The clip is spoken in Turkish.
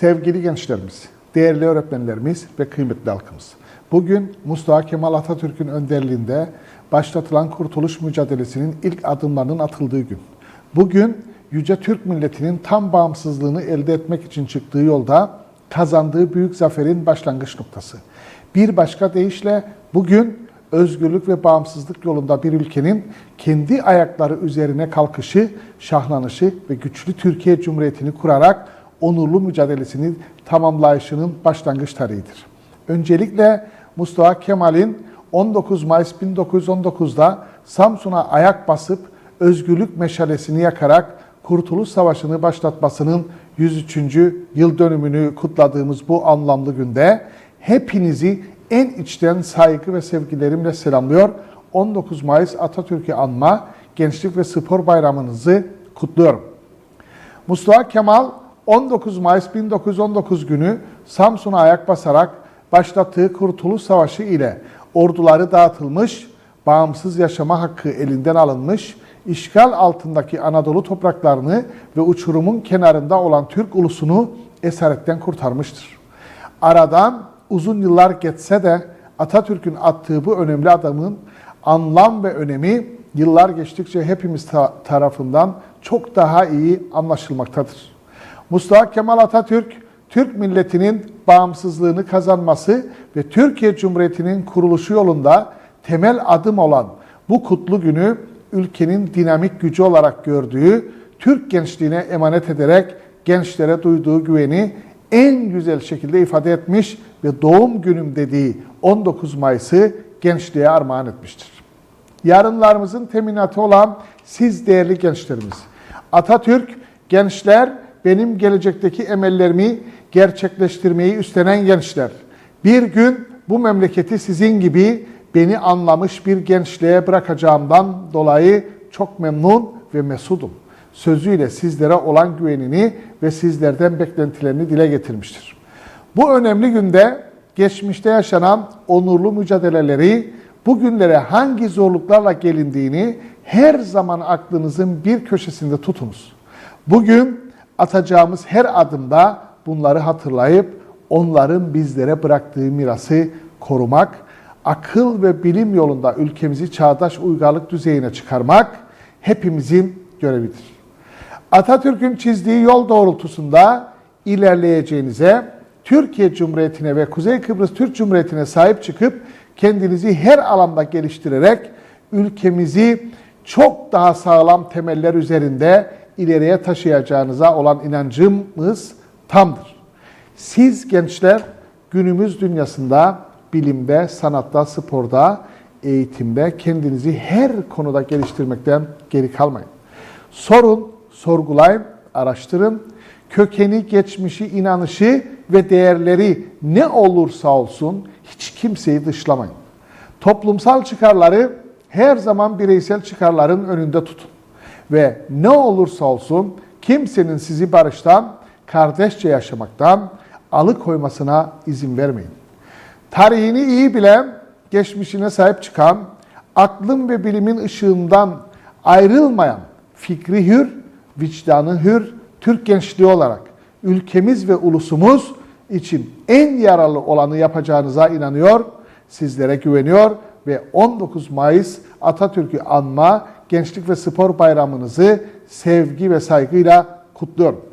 Sevgili gençlerimiz, değerli öğretmenlerimiz ve kıymetli halkımız. Bugün Mustafa Kemal Atatürk'ün önderliğinde başlatılan kurtuluş mücadelesinin ilk adımlarının atıldığı gün. Bugün Yüce Türk milletinin tam bağımsızlığını elde etmek için çıktığı yolda kazandığı büyük zaferin başlangıç noktası. Bir başka deyişle bugün özgürlük ve bağımsızlık yolunda bir ülkenin kendi ayakları üzerine kalkışı, şahlanışı ve güçlü Türkiye Cumhuriyeti'ni kurarak onurlu mücadelesini tamamlayışının başlangıç tarihidir. Öncelikle Mustafa Kemal'in 19 Mayıs 1919'da Samsun'a ayak basıp özgürlük meşalesini yakarak Kurtuluş Savaşı'nı başlatmasının 103. yıl dönümünü kutladığımız bu anlamlı günde hepinizi en içten saygı ve sevgilerimle selamlıyor. 19 Mayıs Atatürk'ü anma Gençlik ve Spor Bayramınızı kutluyorum. Mustafa Kemal 19 Mayıs 1919 günü Samsun'a ayak basarak başlattığı Kurtuluş Savaşı ile orduları dağıtılmış, bağımsız yaşama hakkı elinden alınmış, işgal altındaki Anadolu topraklarını ve uçurumun kenarında olan Türk ulusunu esaretten kurtarmıştır. Aradan uzun yıllar geçse de Atatürk'ün attığı bu önemli adamın anlam ve önemi yıllar geçtikçe hepimiz ta- tarafından çok daha iyi anlaşılmaktadır. Mustafa Kemal Atatürk, Türk milletinin bağımsızlığını kazanması ve Türkiye Cumhuriyeti'nin kuruluşu yolunda temel adım olan bu kutlu günü ülkenin dinamik gücü olarak gördüğü Türk gençliğine emanet ederek gençlere duyduğu güveni en güzel şekilde ifade etmiş ve doğum günüm dediği 19 Mayıs'ı gençliğe armağan etmiştir. Yarınlarımızın teminatı olan siz değerli gençlerimiz. Atatürk, gençler benim gelecekteki emellerimi gerçekleştirmeyi üstlenen gençler. Bir gün bu memleketi sizin gibi beni anlamış bir gençliğe bırakacağımdan dolayı çok memnun ve mesudum. Sözüyle sizlere olan güvenini ve sizlerden beklentilerini dile getirmiştir. Bu önemli günde geçmişte yaşanan onurlu mücadeleleri, bugünlere hangi zorluklarla gelindiğini her zaman aklınızın bir köşesinde tutunuz. Bugün atacağımız her adımda bunları hatırlayıp onların bizlere bıraktığı mirası korumak, akıl ve bilim yolunda ülkemizi çağdaş uygarlık düzeyine çıkarmak hepimizin görevidir. Atatürk'ün çizdiği yol doğrultusunda ilerleyeceğinize, Türkiye Cumhuriyeti'ne ve Kuzey Kıbrıs Türk Cumhuriyeti'ne sahip çıkıp kendinizi her alanda geliştirerek ülkemizi çok daha sağlam temeller üzerinde ileriye taşıyacağınıza olan inancımız tamdır. Siz gençler günümüz dünyasında bilimde, sanatta, sporda, eğitimde kendinizi her konuda geliştirmekten geri kalmayın. Sorun, sorgulayın, araştırın. Kökeni, geçmişi, inanışı ve değerleri ne olursa olsun hiç kimseyi dışlamayın. Toplumsal çıkarları her zaman bireysel çıkarların önünde tutun. Ve ne olursa olsun kimsenin sizi barıştan, kardeşçe yaşamaktan alıkoymasına izin vermeyin. Tarihini iyi bilen, geçmişine sahip çıkan, aklın ve bilimin ışığından ayrılmayan, fikri hür, vicdanı hür, Türk gençliği olarak ülkemiz ve ulusumuz için en yararlı olanı yapacağınıza inanıyor, sizlere güveniyor ve 19 Mayıs Atatürk'ü anma Gençlik ve Spor Bayramınızı sevgi ve saygıyla kutluyorum.